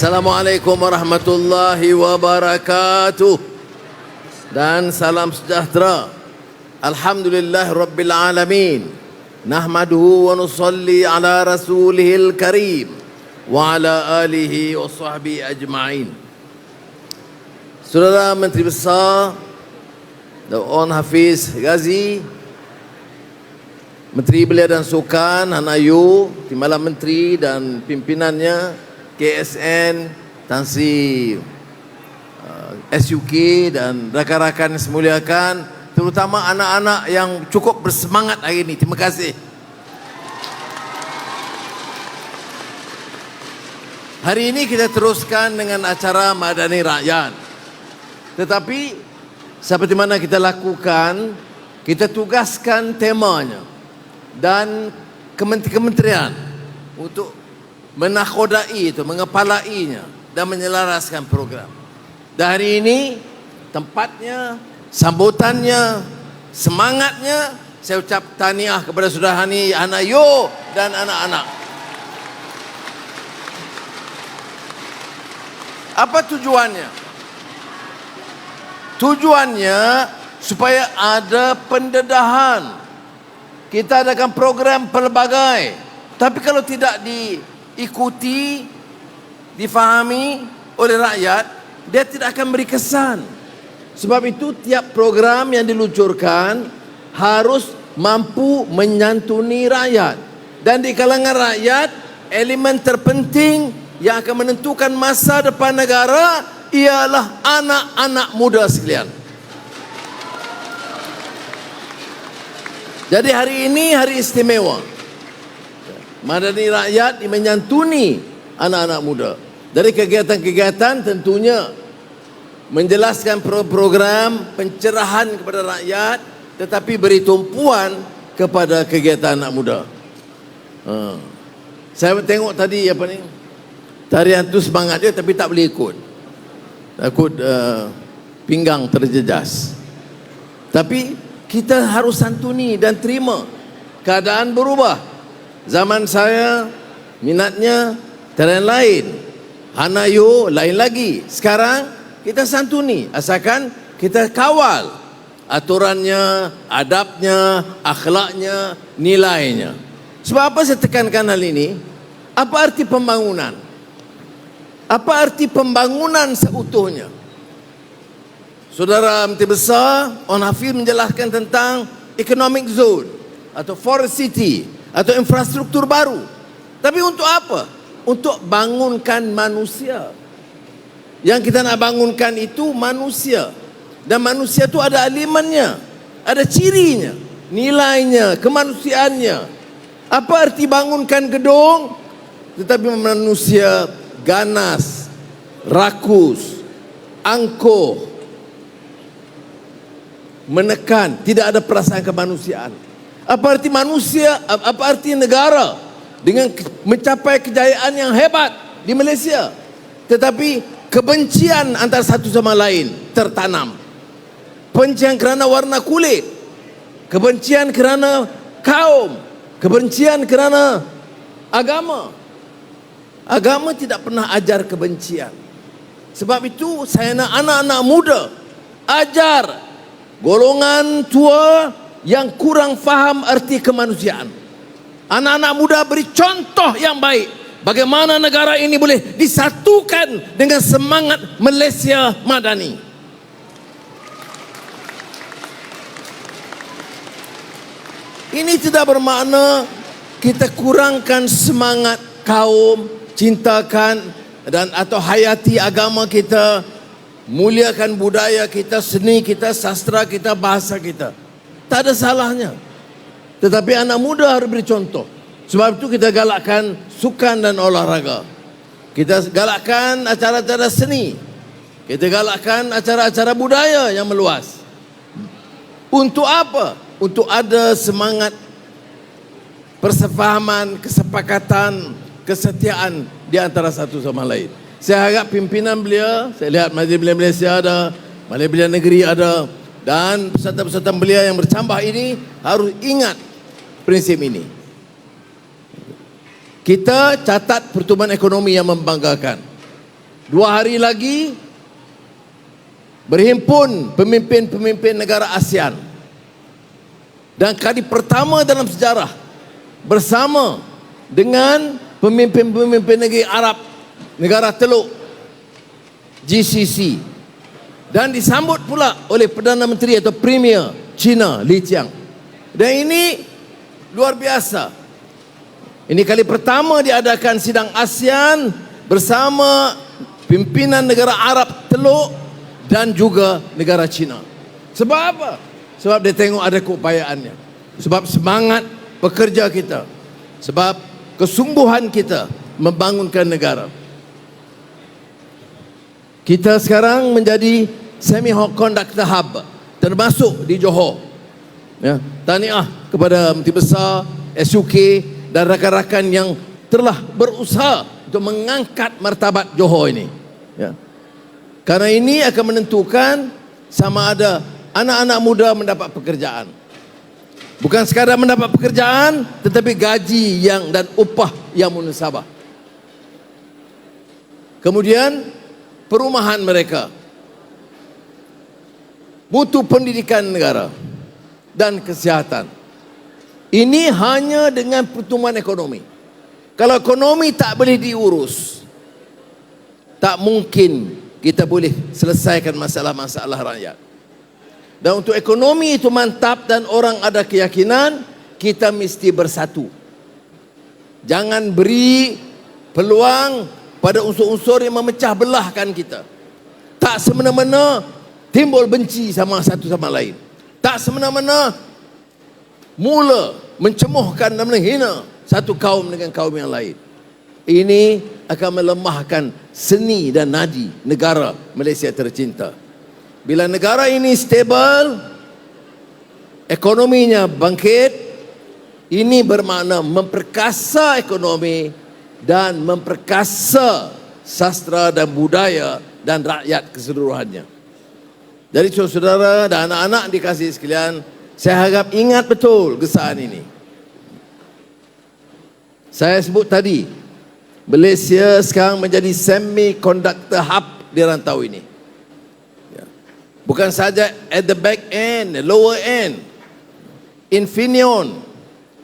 Assalamualaikum warahmatullahi wabarakatuh dan salam sejahtera. Alhamdulillah rabbil alamin. Nahmaduhu wa nusalli ala rasulihil karim wa ala alihi wa sahbihi ajma'in. Saudara Menteri Besar Daun Hafiz Ghazi Menteri Belia dan Sukan Han Ayu Timbalan Menteri dan pimpinannya KSN Tan Sri uh, SUK dan rakan-rakan yang semuliakan terutama anak-anak yang cukup bersemangat hari ini. Terima kasih. Hari ini kita teruskan dengan acara Madani Rakyat. Tetapi seperti mana kita lakukan kita tugaskan temanya dan kementerian untuk menakodai itu, mengepalainya dan menyelaraskan program. Dan hari ini tempatnya, sambutannya, semangatnya saya ucap tahniah kepada saudara Hani Anayo dan anak-anak. Apa tujuannya? Tujuannya supaya ada pendedahan. Kita adakan program pelbagai. Tapi kalau tidak diikuti, difahami oleh rakyat, dia tidak akan beri kesan. Sebab itu tiap program yang diluncurkan harus mampu menyantuni rakyat. Dan di kalangan rakyat, elemen terpenting yang akan menentukan masa depan negara ialah anak-anak muda sekalian. Jadi hari ini hari istimewa. Madani rakyat menyantuni anak-anak muda. Dari kegiatan-kegiatan tentunya menjelaskan program pencerahan kepada rakyat tetapi beri tumpuan kepada kegiatan anak muda. Ha. Saya tengok tadi apa ni? Tarian tu semangat dia tapi tak boleh ikut. Takut uh, pinggang terjejas. Tapi kita harus santuni dan terima keadaan berubah. Zaman saya minatnya tarian lain. Hanayo lain lagi. Sekarang kita santuni asalkan kita kawal aturannya, adabnya, akhlaknya, nilainya. Sebab apa saya tekankan hal ini? Apa arti pembangunan? Apa arti pembangunan seutuhnya? Saudara Menteri Besar, On Hafiz menjelaskan tentang economic zone atau forest city atau infrastruktur baru. Tapi untuk apa? Untuk bangunkan manusia. Yang kita nak bangunkan itu manusia. Dan manusia itu ada elemennya, ada cirinya, nilainya, kemanusiaannya. Apa arti bangunkan gedung? Tetapi manusia ganas, rakus, angkuh, menekan, tidak ada perasaan kemanusiaan. Apa arti manusia, apa arti negara dengan mencapai kejayaan yang hebat di Malaysia. Tetapi kebencian antara satu sama lain tertanam. Kebencian kerana warna kulit. Kebencian kerana kaum. Kebencian kerana agama. Agama tidak pernah ajar kebencian. Sebab itu saya nak anak-anak muda ajar golongan tua yang kurang faham arti kemanusiaan. Anak-anak muda beri contoh yang baik bagaimana negara ini boleh disatukan dengan semangat Malaysia Madani. Ini tidak bermakna kita kurangkan semangat kaum cintakan dan atau hayati agama kita, muliakan budaya kita, seni kita, sastra kita, bahasa kita. Tak ada salahnya. Tetapi anak muda harus beri contoh. Sebab itu kita galakkan sukan dan olahraga. Kita galakkan acara-acara seni. Kita galakkan acara-acara budaya yang meluas. Untuk apa? Untuk ada semangat persefahaman, kesepakatan, kesetiaan di antara satu sama lain. Saya harap pimpinan beliau, saya lihat Majlis Belia Malaysia ada, Belia Negeri ada dan peserta-peserta belia yang bercambah ini harus ingat prinsip ini. Kita catat pertumbuhan ekonomi yang membanggakan. Dua hari lagi berhimpun pemimpin-pemimpin negara ASEAN. Dan kali pertama dalam sejarah bersama dengan pemimpin-pemimpin negeri Arab, negara Teluk GCC dan disambut pula oleh Perdana Menteri atau Premier China Li Qiang. Dan ini luar biasa. Ini kali pertama diadakan sidang ASEAN bersama pimpinan negara Arab Teluk dan juga negara China. Sebab apa? Sebab dia tengok ada keupayaannya. Sebab semangat pekerja kita. Sebab kesungguhan kita membangunkan negara. Kita sekarang menjadi semi conductor hub termasuk di Johor. Ya, tahniah kepada Menteri Besar SUK dan rakan-rakan yang telah berusaha untuk mengangkat martabat Johor ini. Ya. Karena ini akan menentukan sama ada anak-anak muda mendapat pekerjaan. Bukan sekadar mendapat pekerjaan tetapi gaji yang dan upah yang munasabah. Kemudian perumahan mereka. Mutu pendidikan negara dan kesihatan. Ini hanya dengan pertumbuhan ekonomi. Kalau ekonomi tak boleh diurus, tak mungkin kita boleh selesaikan masalah-masalah rakyat. Dan untuk ekonomi itu mantap dan orang ada keyakinan, kita mesti bersatu. Jangan beri peluang pada unsur-unsur yang memecah belahkan kita. Tak semena-mena timbul benci sama satu sama lain. Tak semena-mena mula mencemuhkan dan menghina satu kaum dengan kaum yang lain. Ini akan melemahkan seni dan nadi negara Malaysia tercinta. Bila negara ini stable, ekonominya bangkit, ini bermakna memperkasa ekonomi dan memperkasa sastra dan budaya dan rakyat keseluruhannya. Jadi saudara dan anak-anak dikasih sekalian, saya harap ingat betul gesaan ini. Saya sebut tadi, Malaysia sekarang menjadi semi-conductor hub di rantau ini. Bukan saja at the back end, the lower end. Infineon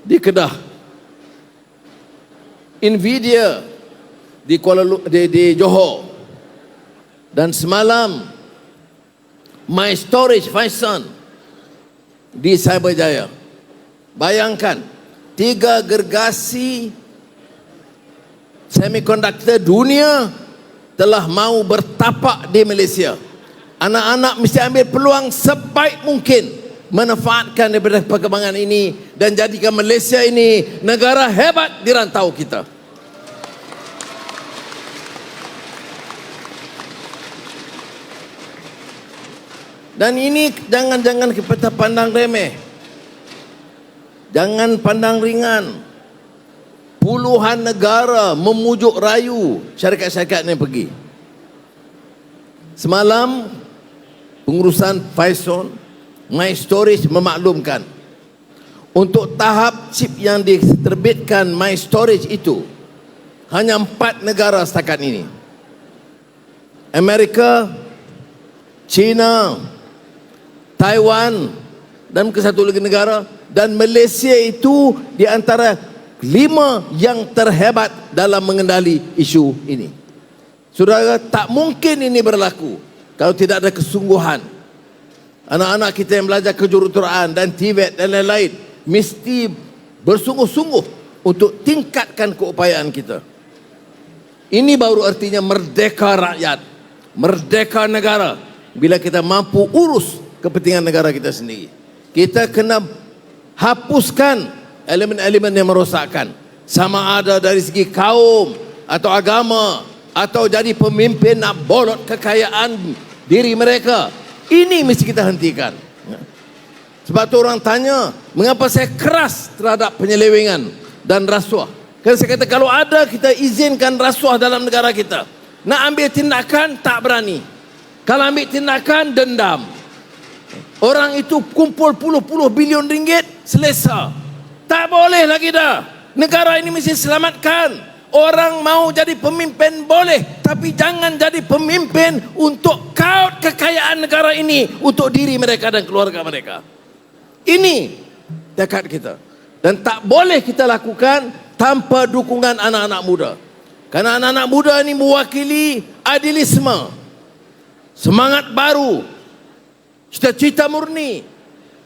di Kedah. Nvidia di Kuala di, di Johor. Dan semalam My Storage Faisal di Cyberjaya. Bayangkan tiga gergasi semiconductor dunia telah mau bertapak di Malaysia anak-anak mesti ambil peluang sebaik mungkin manfaatkan daripada perkembangan ini dan jadikan Malaysia ini negara hebat di rantau kita. Dan ini jangan-jangan kita pandang remeh. Jangan pandang ringan. Puluhan negara memujuk rayu syarikat-syarikat ini pergi. Semalam pengurusan Faison My Storage memaklumkan untuk tahap chip yang diterbitkan My Storage itu hanya empat negara setakat ini Amerika China Taiwan dan ke satu lagi negara dan Malaysia itu di antara lima yang terhebat dalam mengendali isu ini. Saudara, tak mungkin ini berlaku kalau tidak ada kesungguhan anak-anak kita yang belajar kejuruteraan dan TVET dan lain-lain mesti bersungguh-sungguh untuk tingkatkan keupayaan kita ini baru artinya merdeka rakyat merdeka negara bila kita mampu urus kepentingan negara kita sendiri kita kena hapuskan elemen-elemen yang merosakkan sama ada dari segi kaum atau agama atau jadi pemimpin nak bolot kekayaan diri mereka. Ini mesti kita hentikan. Sebab tu orang tanya, mengapa saya keras terhadap penyelewengan dan rasuah? Kan saya kata kalau ada kita izinkan rasuah dalam negara kita. Nak ambil tindakan tak berani. Kalau ambil tindakan dendam. Orang itu kumpul puluh-puluh bilion ringgit selesa. Tak boleh lagi dah. Negara ini mesti selamatkan. Orang mau jadi pemimpin boleh Tapi jangan jadi pemimpin Untuk kaut kekayaan negara ini Untuk diri mereka dan keluarga mereka Ini dekat kita Dan tak boleh kita lakukan Tanpa dukungan anak-anak muda Karena anak-anak muda ini mewakili Adilisme Semangat baru Cita-cita murni.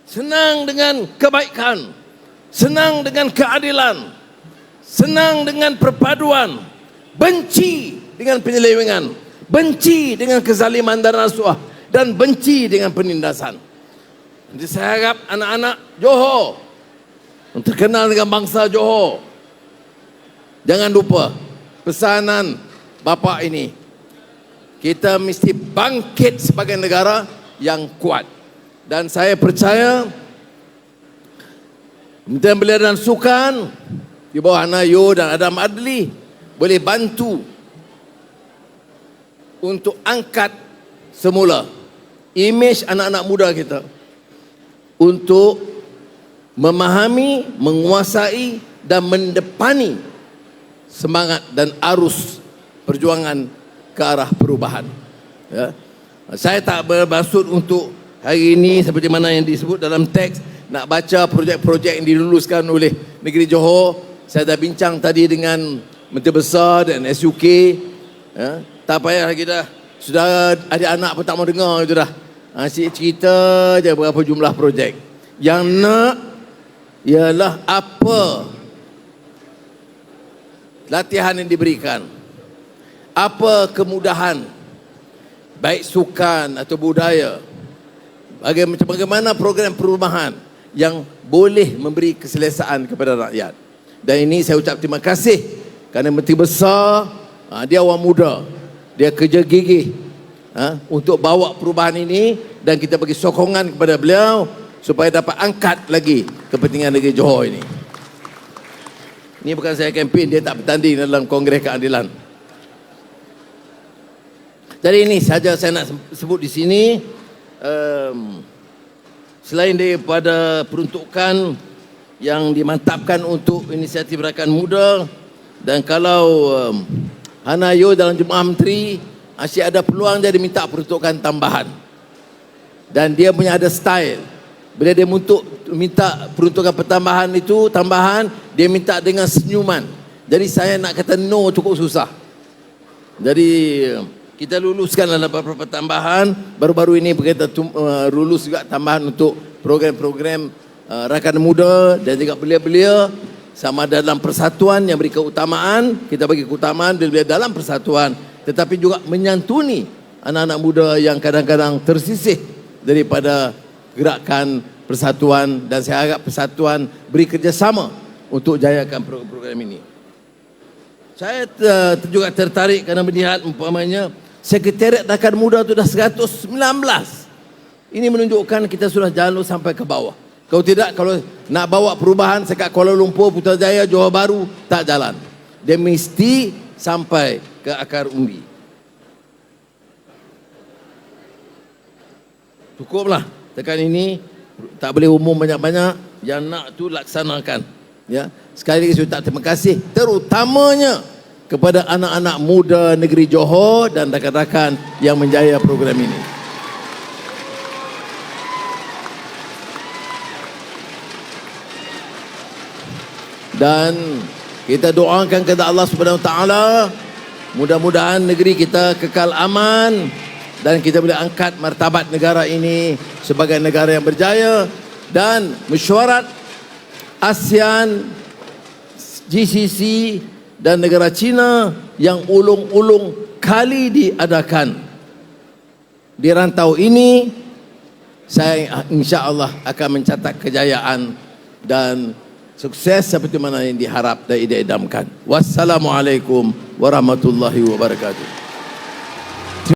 Senang dengan kebaikan. Senang dengan keadilan. Senang dengan perpaduan, benci dengan penyelewengan, benci dengan kezaliman dan rasuah. Dan benci dengan penindasan. Jadi saya harap anak-anak Johor terkenal dengan bangsa Johor jangan lupa pesanan bapa ini. Kita mesti bangkit sebagai negara yang kuat. Dan saya percaya Kementerian Belia dan Sukan di bawah Nayo dan Adam Adli boleh bantu untuk angkat semula imej anak-anak muda kita untuk memahami, menguasai dan mendepani semangat dan arus perjuangan ke arah perubahan. Ya. Saya tak bermaksud untuk hari ini seperti mana yang disebut dalam teks nak baca projek-projek yang diluluskan oleh negeri Johor. Saya dah bincang tadi dengan Menteri Besar dan SUK ya, tak payah lagi dah. Sudah ada anak pun tak mau dengar itu dah. Ha, si cerita je berapa jumlah projek. Yang nak ialah apa latihan yang diberikan. Apa kemudahan baik sukan atau budaya bagaimana program perumahan yang boleh memberi keselesaan kepada rakyat dan ini saya ucap terima kasih kerana Menteri Besar ha, dia orang muda. Dia kerja gigih ha, untuk bawa perubahan ini dan kita bagi sokongan kepada beliau supaya dapat angkat lagi kepentingan negeri Johor ini. Ini bukan saya kempen, dia tak bertanding dalam Kongres Keadilan. Jadi ini saja saya nak sebut di sini. Um, selain daripada peruntukan yang dimantapkan untuk inisiatif rakan muda dan kalau um, Hanayo dalam Jemaah Menteri asyik ada peluang dia diminta peruntukan tambahan. Dan dia punya ada style. Bila dia untuk minta peruntukan pertambahan itu tambahan dia minta dengan senyuman. Jadi saya nak kata no cukup susah. Jadi kita luluskan dalam beberapa tambahan. Baru-baru ini kita uh, lulus juga tambahan untuk program-program Uh, rakan muda dan juga belia-belia. Sama dalam persatuan yang beri keutamaan. Kita bagi keutamaan belia-belia dalam persatuan. Tetapi juga menyantuni anak-anak muda yang kadang-kadang tersisih daripada gerakan persatuan. Dan saya harap persatuan beri kerjasama untuk jayakan program ini. Saya juga tertarik kerana melihat umpamanya sekretariat rakan muda itu dah 119 ini menunjukkan kita sudah jalan sampai ke bawah kalau tidak, kalau nak bawa perubahan sekat Kuala Lumpur, Putrajaya, Johor Baru, tak jalan. Dia mesti sampai ke akar umbi. Cukuplah. Tekan ini, tak boleh umum banyak-banyak. Yang nak tu laksanakan. Ya. Sekali lagi saya ucap terima kasih. Terutamanya kepada anak-anak muda negeri Johor dan rakan-rakan yang menjaya program ini. dan kita doakan kepada Allah Subhanahu Wa Taala mudah-mudahan negeri kita kekal aman dan kita boleh angkat martabat negara ini sebagai negara yang berjaya dan mesyuarat ASEAN GCC dan negara China yang ulung-ulung kali diadakan di rantau ini saya insya-Allah akan mencatat kejayaan dan sukses seperti mana yang diharap dan diidamkan. Wassalamualaikum warahmatullahi wabarakatuh.